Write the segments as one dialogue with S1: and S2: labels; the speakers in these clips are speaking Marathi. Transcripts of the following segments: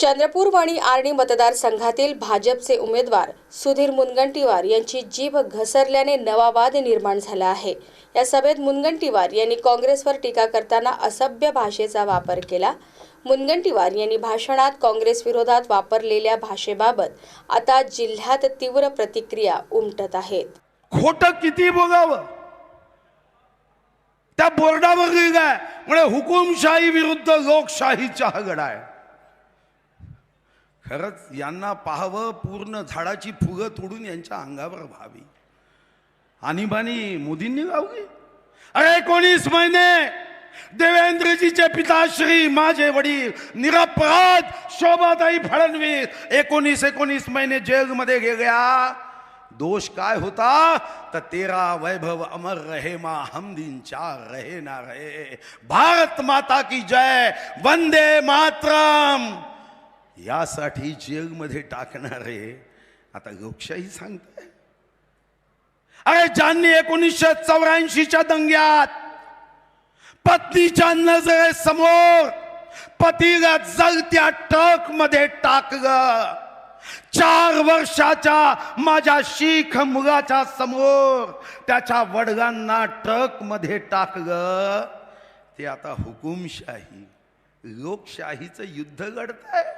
S1: चंद्रपूर आणि आर्णी मतदारसंघातील भाजपचे उमेदवार सुधीर मुनगंटीवार यांची जीभ घसरल्याने नवा वाद निर्माण झाला आहे. या सभेत मुनगंटीवार यांनी काँग्रेसवर टीका करताना असभ्य भाषेचा वापर केला. मुनगंटीवार यांनी भाषणात काँग्रेस विरोधात वापरलेल्या भाषेबाबत आता जिल्ह्यात तीव्र प्रतिक्रिया उमटत आहेत.
S2: खोट किती बोलावं? त्या बोर्डावर लिहिलंय म्हणजे हुकुमशाही विरुद्ध लोकशाहीचा हा गडा आहे. खरंच यांना पाहावं पूर्ण झाडाची फुगं तोडून यांच्या अंगावर व्हावी. आणीबाणी मोदींनी लावली अरे एकोणीस महिने देवेंद्रजीचे पिताश्री माझे वडील निरपराध शोभाताई फडणवीस एकोणीस एकोणीस महिने जेलमध्ये गेल्या. दोष काय होता? तर तेरा वैभव अमर रहे मा हम दिन चार रहे ना रहे भारत माता की जय वंदे मातरम. यासाठी जेलमध्ये टाकणारे आता लोकशाही सांगताय. अरे ज्यांनी एकोणीसशे चौऱ्याऐंशीच्या दंग्यात पत्नीच्या नजरेसमोर पतीला जलत्या ट्रकमध्ये टाकलं चार वर्षाच्या माझ्या शीख मुलाच्या समोर त्याच्या वडिलांना ट्रकमध्ये टाकलं. ते आता हुकुमशाही लोकशाहीचं युद्ध घडतंय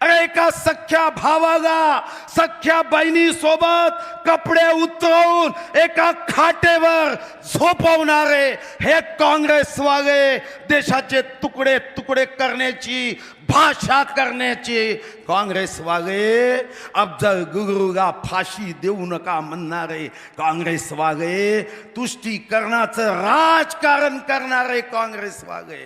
S2: अरे एका सख्या भावाला सख्या बहिणी सोबत कपडे उतरवून एका खाटेवर झोपवणारे हे काँग्रेसवाले देशाचे तुकडे तुकडे करण्याची भाषा करण्याची काँग्रेसवाले अफजल गुरुला फाशी देऊ नका म्हणणारे काँग्रेसवाले तुष्टीकरणाचं राजकारण करणारे काँग्रेसवाले.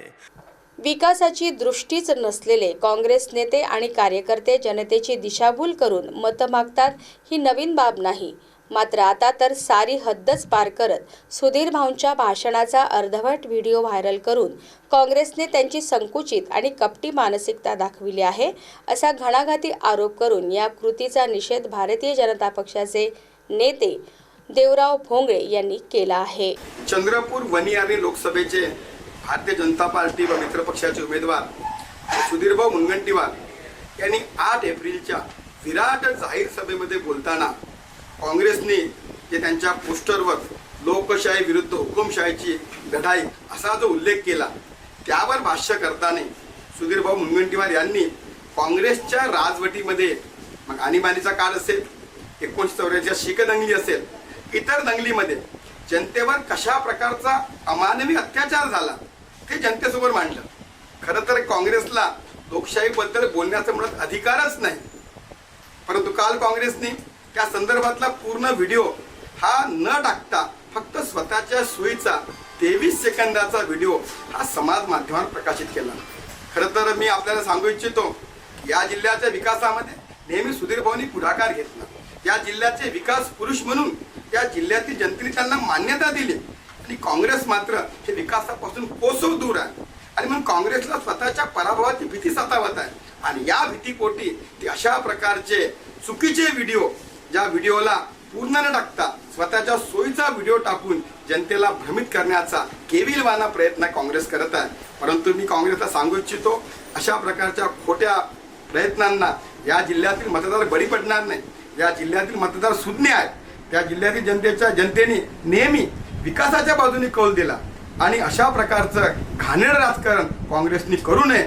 S1: विकासाची दृष्टीच नसलेले काँग्रेस नेते आणि कार्यकर्ते जनतेची दिशाभूल करून मतं मागतात ही नवीन बाब नाही. मात्र आता तर सारी हद्दच पार करत सुधीर भाऊंच्या भाषणाचा अर्धवट व्हिडिओ व्हायरल करून काँग्रेसने त्यांची संकुचित आणि कपटी मानसिकता दाखविली आहे असा घणाघाती आरोप करून या कृतीचा निषेध भारतीय जनता पक्षाचे नेते देवराव भोंगळे यांनी केला आहे.
S3: चंद्रपूर वनियारी लोकसभेचे भारतीय जनता पार्टी व मित्रपक्षाचे उमेदवार सुधीरभाऊ मुनगंटीवार यांनी आठ एप्रिलच्या विराट जाहीर सभेमध्ये बोलताना काँग्रेसने जे त्यांच्या पोस्टरवर लोकशाही विरुद्ध हुकुमशाहीची लढाई असा जो उल्लेख केला त्यावर भाष्य करताना सुधीरभाऊ मुनगंटीवार यांनी काँग्रेसच्या राजवटीमध्ये मग आणीबाणीचा काळ असेल एकोणीस चौऱ्याच्या शीख दंगली असेल इतर दंगलीमध्ये जनतेवर कशा प्रकारचा अमानवी अत्याचार झाला ते जनतेसमोर मांडलं. खरं तर काँग्रेसला लोकशाहीबद्दल बोलण्याचा मुळात अधिकारच नाही. परंतु काल काँग्रेसने त्या संदर्भातला पूर्ण व्हिडिओ हा न टाकता फक्त स्वतःच्या सोयीचा तेवीस सेकंदाचा व्हिडिओ हा समाज माध्यमावर प्रकाशित केला. खरं तर मी आपल्याला सांगू इच्छितो या जिल्ह्याच्या विकासामध्ये नेहमी सुधीर भाऊनी पुढाकार घेतला. या जिल्ह्याचे विकास पुरुष म्हणून या जिल्ह्यातील जनतेने त्यांना मान्यता दिली. आणि काँग्रेस मात्र हे विकासापासून कोसव दूर आहे. आणि म्हणून काँग्रेसला स्वतःच्या पराभवाची भीती सतावत आहे. आणि या भीतीपोटी ते अशा प्रकारचे चुकीचे व्हिडिओ ज्या व्हिडिओला पूर्ण न टाकता स्वतःच्या सोयीचा व्हिडिओ टाकून जनतेला भ्रमित करण्याचा केविलवाना प्रयत्न काँग्रेस करत आहे. परंतु मी काँग्रेसला सांगू इच्छितो अशा प्रकारच्या खोट्या प्रयत्नांना या जिल्ह्यातील मतदार बळी पडणार नाही. या जिल्ह्यातील मतदार सुज्ञ आहेत. त्या जिल्ह्यातील जनतेच्या जनतेने नेहमी विकासाच्या बाजूने कौल दिला. आणि अशा प्रकारचं घाणेर राजकारण काँग्रेसने करू नये